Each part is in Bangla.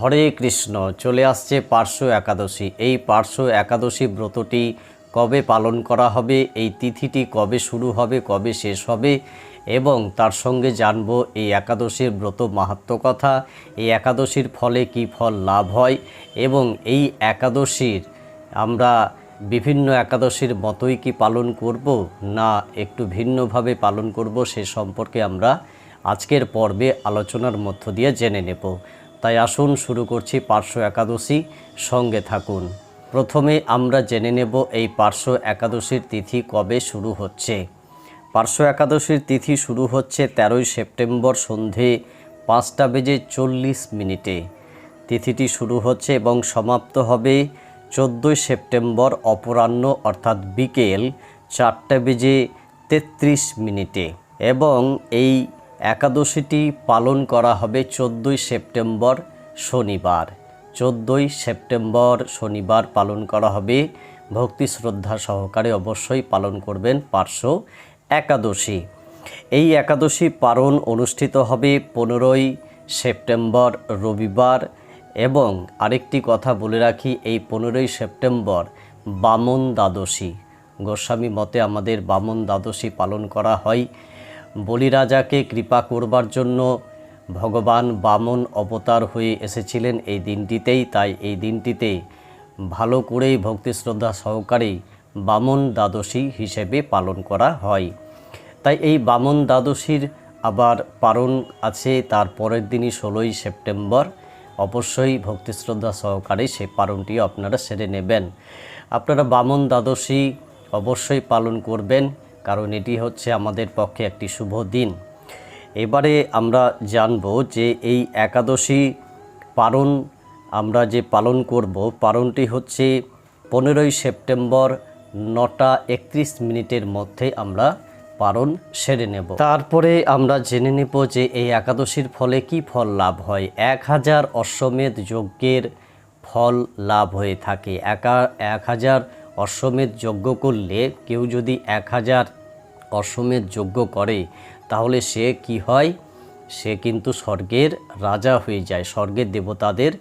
হরে কৃষ্ণ, চলে আসছে পার্শ্ব একাদশী। এই পার্শ্ব একাদশী ব্রতটি কবে পালন করা হবে, এই তিথিটি কবে শুরু হবে, কবে শেষ হবে এবং তার সঙ্গে জানব এই একাদশীর ব্রত মাহাত্ম কথা, এই একাদশীর ফলে কি ফল লাভ হয় এবং এই একাদশীর আমরা বিভিন্ন একাদশীর মতোই কি পালন করব না একটু ভিন্নভাবে পালন করব সে সম্পর্কে আমরা আজকের পর্বে আলোচনার মধ্য দিয়ে জেনে নেব। তাই আসুন শুরু করছি পার্শ্ব একাদশী, সঙ্গে থাকুন। প্রথমে আমরা জেনে নেব এই পার্শ্ব একাদশীর তিথি কবে শুরু হচ্ছে। পার্শ্ব একাদশীর তিথি শুরু হচ্ছে তেরোই সেপ্টেম্বর সন্ধে পাঁচটা বেজে চল্লিশ মিনিটে। তিথিটি শুরু হচ্ছে এবং সমাপ্ত হবে চোদ্দোই সেপ্টেম্বর অপরাহ্ন, অর্থাৎ বিকেল চারটা বেজে তেত্রিশ মিনিটে। এবং এই একাদশীটি পালন করা হবে চোদ্দোই সেপ্টেম্বর শনিবার। চোদ্দোই সেপ্টেম্বর শনিবার পালন করা হবে। ভক্তি শ্রদ্ধা সহকারে অবশ্যই পালন করবেন পার্শ্ব একাদশী। এই একাদশী পালন অনুষ্ঠিত হবে পনেরোই সেপ্টেম্বর রবিবার এবং আরেকটি কথা বলে রাখি, এই পনেরোই সেপ্টেম্বর বামন দ্বাদশী। গোস্বামী মতে আমাদের বামন দ্বাদশী পালন করা হয় বলিরাজাকে কৃপা করবার জন্য ভগবান বামন অবতার হয়ে এসেছিলেন এই দিনটিতেই। তাই এই দিনটিতে ভালো করেই ভক্তি শ্রদ্ধা সহকারে বামন দ্বাদশী হিসেবে পালন করা হয়। তাই এই বামন দ্বাদশীর আবার পালন আছে, তার পরের দিনই ষোলোই সেপ্টেম্বর। অবশ্যই ভক্তি শ্রদ্ধা সহকারে সে পালনটি আপনারা সেরে নেবেন। আপনারা বামন দ্বাদশী অবশ্যই পালন করবেন। কারণ এটি হচ্ছে আমাদের পক্ষে একটি শুভ দিন। এবারে আমরা জানব যে এই একাদশী পালন আমরা যে পালন করব পালনটি হচ্ছে পনেরোই সেপ্টেম্বর নটা একত্রিশ মিনিটের মধ্যে আমরা পালন সেরে নেব। তারপরে আমরা জেনে নেব যে এই একাদশীর ফলে কি ফল লাভ হয়। এক হাজার অশ্বমেধ যজ্ঞের ফল লাভ হয়ে থাকে। একা এক হাজার অশ্বমেধ যজ্ঞ করলে কেউ যদি এক হাজার অশ্বমেধ যজ্ঞ করে, তাহলে সে কি হয়? সে কিন্তু স্বর্গের রাজা হয়ে যায়, স্বর্গের দেবতাদের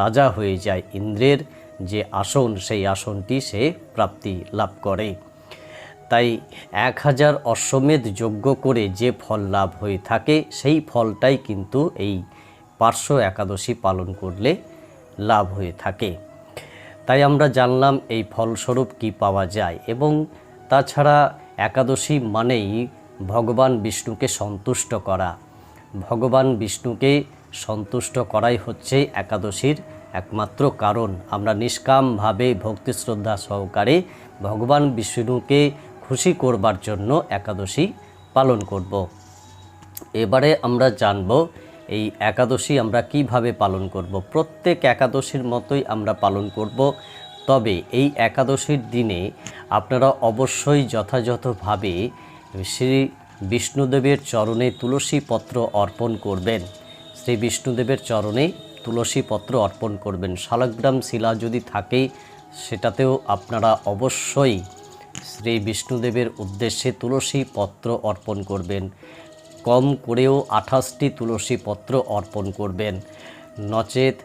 রাজা হয়ে যায়। ইন্দ্রের যে আসন, সেই আসনটি সে প্রাপ্তি লাভ করে। তাই এক হাজার অশ্বমেধ যজ্ঞ করে যে ফল লাভ হয়ে থাকে, সেই ফলটাই কিন্তু এই পার্শ্ব একাদশী পালন করলে লাভ হয়ে থাকে। তাই আমরা জানলাম এই ফলস্বরূপ কি পাওয়া যায় এবং তাছাড়া একাদশী মানেই ভগবান বিষ্ণুকে সন্তুষ্ট করা ভগবান বিষ্ণুকে সন্তুষ্ট করাই হচ্ছে একাদশীর একমাত্র কারণ আমরা নিষ্কামভাবে ভক্তি শ্রদ্ধা সহকারে ভগবান বিষ্ণুকে খুশি করবার জন্য একাদশী পালন করব। এবারে আমরা জানব এই একাদশী আমরা কীভাবে পালন করব। প্রত্যেক একাদশীর মতোই আমরা পালন করব। তবে এই একাদশীর দিনে আপনারা অবশ্যই যথাযথভাবে শ্রী বিষ্ণুদেবের চরণে তুলসী পত্র অর্পণ করবেন। শ্রী বিষ্ণুদেবের চরণে তুলসী পত্র অর্পণ করবেন। শালগ্রাম শিলা যদি থাকে, সেটাতেও আপনারা অবশ্যই শ্রী বিষ্ণুদেবের উদ্দেশ্যে তুলসী পত্র অর্পণ করবেন। কম করেও আঠাশটি তুলসী পত্র অর্পণ করবেন। নচেত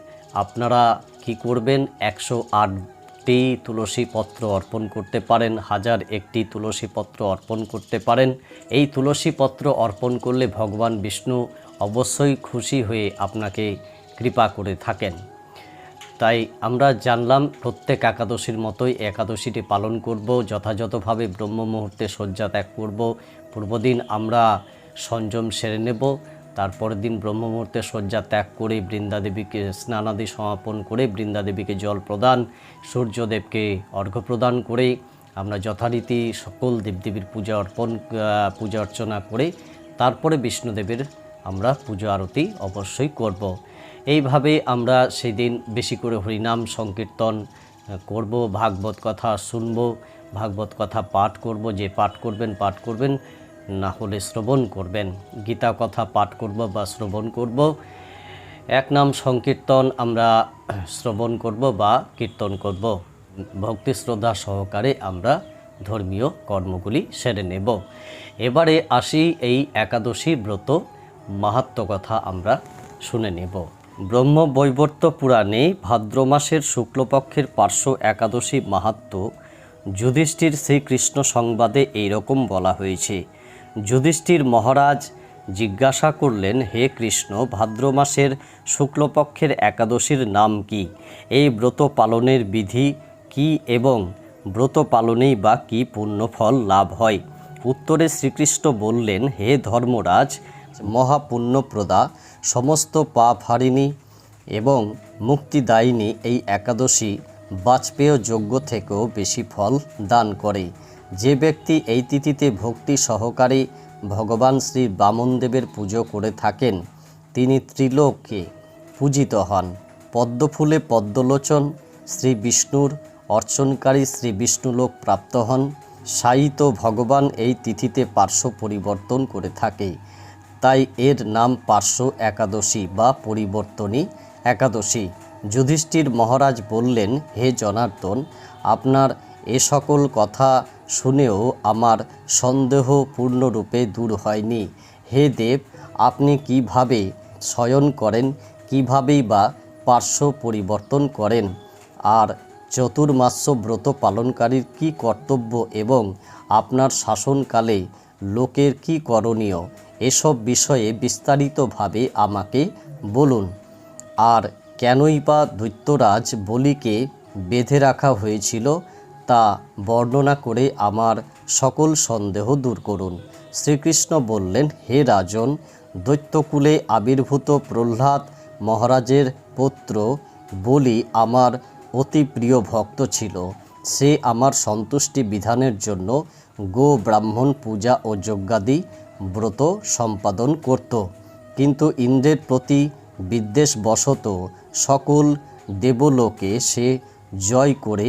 আপনারা কি করবেন? একশো আটটি তুলসী পত্র অর্পণ করতে পারেন, হাজার একটি তুলসী পত্র অর্পণ করতে পারেন। এই তুলসী পত্র অর্পণ করলে ভগবান বিষ্ণু অবশ্যই খুশি হয়ে আপনাকে কৃপা করে থাকেন। তাই আমরা জানলাম, প্রত্যেক একাদশীর মতোই একাদশীটি পালন করব, যথাযথভাবে ব্রহ্ম মুহূর্তে শয্যা ত্যাগ করব। পূর্বদিন আমরা সংযম সেরে নেব তারপরের দিন ব্রহ্ম মুহূর্তে শয্যা ত্যাগ করে বৃন্দাদেবীকে স্নানাদি সমাপন করে বৃন্দাদেবীকে জল প্রদান, সূর্যদেবকে অর্ঘ্য প্রদান করে আমরা যথারীতি সকল দেবদেবীর পূজা অর্পণ পূজা অর্চনা করে তারপরে বিষ্ণুদেবের আমরা পুজো আরতি অবশ্যই করব। এইভাবে আমরা সেই দিন বেশি করে হরিনাম সংকীর্তন করব, ভাগবত কথা শুনব, ভাগবত কথা পাঠ করব, যে পাঠ করবেন পাঠ করবেন না হলে শ্রবণ করবেন। গীতা কথা পাঠ করব বা শ্রবণ করব। এক নাম সংকীর্তন আমরা শ্রবণ করব বা কীর্তন করব। ভক্তি শ্রদ্ধা সহকারে আমরা ধর্মীয় কর্মগুলি সেরে নেব। এবারে আসি এই একাদশী ব্রত মাহাত্ম কথা আমরা শুনে নেব। ব্রহ্মবৈবর্ত পুরাণে ভাদ্র মাসের শুক্লপক্ষের পার্শ্ব একাদশী মাহাত্ম যুধিষ্ঠির শ্রীকৃষ্ণ সংবাদে এইরকম বলা হয়েছে। যুধিষ্ঠির মহারাজ জিজ্ঞাসা করলেন, হে কৃষ্ণ, ভাদ্র মাসের শুক্লপক্ষের একাদশীর নাম কি? এই ব্রত পালনের বিধি কি এবং ব্রত পালনেই বা কী পুণ্যফল লাভ হয়? উত্তরে শ্রীকৃষ্ণ বললেন, হে ধর্মরাজ, মহাপুণ্যপ্রদা, সমস্ত পাপ হারিণী এবং মুক্তিদায়িনী এই একাদশী বাজপেয় যজ্ঞ থেকেও বেশি ফল দান করে। যে ব্যক্তি এই তিথিতে ভক্তি সহকারে ভগবান শ্রী বামনদেবের পুজো করে থাকেন, তিনি ত্রিলোকে পূজিত হন। পদ্মফুলে পদ্মলোচন, শ্রী বিষ্ণুর অর্চনকারী শ্রী বিষ্ণুলোক প্রাপ্ত হন। সায়িত ভগবান এই তিথিতে পার্শ্ব পরিবর্তন করে থাকে। তাই এর নাম পার্শ্ব একাদশী বা পরিবর্তনী একাদশী। যুধিষ্ঠির মহারাজ বললেন, হে জনার্দন, আপনার এ সকল কথা শুনেও আমার সন্দেহ পূর্ণরূপে দূর হয়নি। হে দেব, আপনি কীভাবে শয়ন করেন, কিভাবেই বা পার্শ্ব পরিবর্তন করেন? আর চতুর্মাস্য ব্রত পালনকারীর কি কর্তব্য এবং আপনার শাসনকালে লোকের কি করণীয়? এসব বিষয়ে বিস্তারিতভাবে আমাকে বলুন। আর কেনই বা দৈত্যরাজ বলিকে বেঁধে রাখা হয়েছিল? তা বর্ণনা করে আমার সকল সন্দেহ দূর করুন। শ্রীকৃষ্ণ বললেন, হে রাজন, দৈত্যকুলে আবির্ভূত প্রহ্লাদ মহারাজের পুত্র বলি আমার অতি প্রিয় ভক্ত ছিল। সে আমার সন্তুষ্টি বিধানের জন্য গো ব্রাহ্মণ পূজা ও যজ্ঞাদি ব্রত সম্পাদন করত। কিন্তু ইন্দ্রের প্রতি বিদ্বেষবশত সকল দেবলোকে সে জয় করে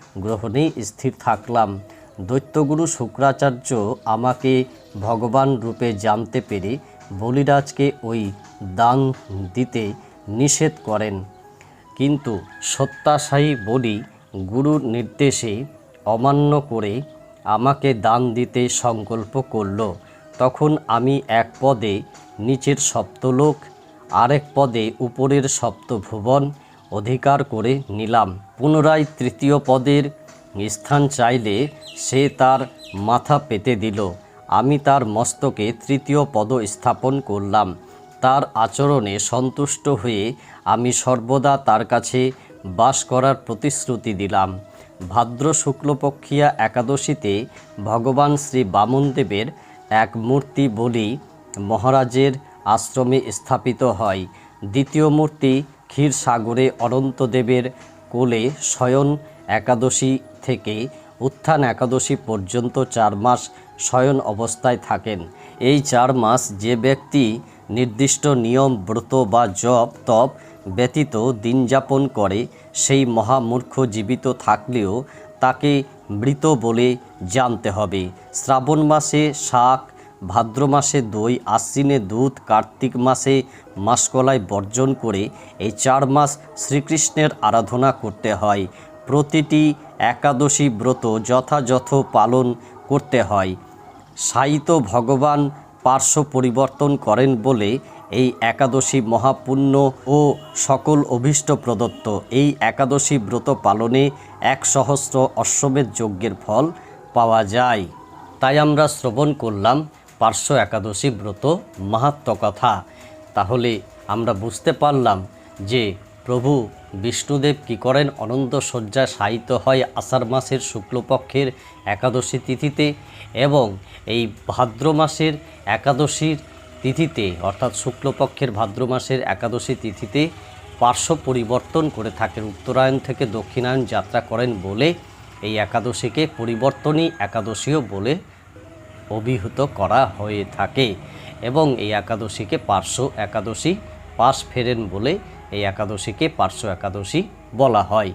গ্রহণেই স্থির থাকলাম। দৈত্যগুরু শুক্রাচার্য আমাকে ভগবান রূপে জানতে পেরে বলিরাজকে ওই দান দিতে নিষেধ করেন। কিন্তু সত্যাশায়ী বলি গুরুর নির্দেশে অমান্য করে আমাকে দান দিতে সংকল্প করল। তখন আমি এক পদে নিচের সপ্তলোক, আরেক পদে উপরের সপ্তভুবন অধিকার করে নিলাম। পুনরায় তৃতীয় পদের স্থান চাইলে সে তার মাথা পেতে দিল। আমি তার মস্তকে তৃতীয় পদ স্থাপন করলাম। তার আচরণে সন্তুষ্ট হয়ে আমি সর্বদা তার কাছে বাস করার প্রতিশ্রুতি দিলাম। ভাদ্র শুক্লপক্ষিয়া একাদশীতে ভগবান শ্রী বামনদেবের এক মূর্তি বলি মহারাজের আশ্রমে স্থাপিত হয়। দ্বিতীয় মূর্তি ক্ষীরসাগরে অনন্তদেবের কোলে শয়ন একাদশী থেকে উত্থান একাদশী পর্যন্ত চার মাস শয়ন অবস্থায় থাকেন। এই চার মাস যে ব্যক্তি নির্দিষ্ট নিয়ম, ব্রত বা জপ, তপ ব্যতীত দিনযাপন করে, সেই মহামূর্খ জীবিত থাকলেও তাকে মৃত বলে জানতে হবে। শ্রাবণ মাসে শাক ভাদ্র মাসে দই, আশ্বিনে দুধ, কার্তিক মাসে মাসকলাই বর্জন করে এই চার মাস শ্রীকৃষ্ণের আরাধনা করতে হয়। প্রতিটি একাদশী ব্রত যথাযথ পালন করতে হয়। সাহিত্য ভগবান পার্শ্ব পরিবর্তন করেন বলে এই একাদশী মহাপুণ্য ও সকল অভীষ্ট প্রদত্ত। এই একাদশী ব্রত পালনে এক সহস্র অশ্বমেধ যজ্ঞের ফল পাওয়া যায়। তাই আমরা শ্রবণ করলাম পার্শ্ব একাদশী ব্রত মাহাত্ম কথা। তাহলে আমরা বুঝতে পারলাম যে প্রভু বিষ্ণুদেব কি করেন? অনন্ত শয্যায় শায়িত হয় আষাঢ় মাসের শুক্লপক্ষের একাদশী তিথিতে এবং এই ভাদ্র মাসের একাদশীর তিথিতে অর্থাৎ শুক্লপক্ষের ভাদ্র মাসের একাদশী তিথিতে পার্শ্ব পরিবর্তন করে থাকেন। উত্তরায়ণ থেকে দক্ষিণায়ন যাত্রা করেন বলে এই একাদশীকে পরিবর্তনই একাদশীও বলে অভিহিত করা হয়ে থাকে এবং এই একাদশীকে পার্শ্ব একাদশী পাশ ফেরেন বলে এই একাদশীকে পার্শ্ব একাদশী বলা হয়।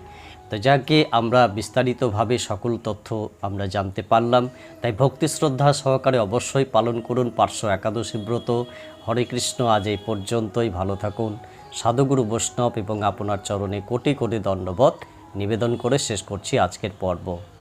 তো যাকে আমরা বিস্তারিতভাবে সকল তথ্য আমরা জানতে পারলাম, তাই ভক্তি শ্রদ্ধা সহকারে অবশ্যই পালন করুন পার্শ্ব একাদশী ব্রত। হরে কৃষ্ণ, আজ এই পর্যন্তই, ভালো থাকুন। সাধুগুরু বৈষ্ণব এবং আপনার চরণে কোটি কোটি দণ্ডবত নিবেদন করে শেষ করছি আজকের পর্ব।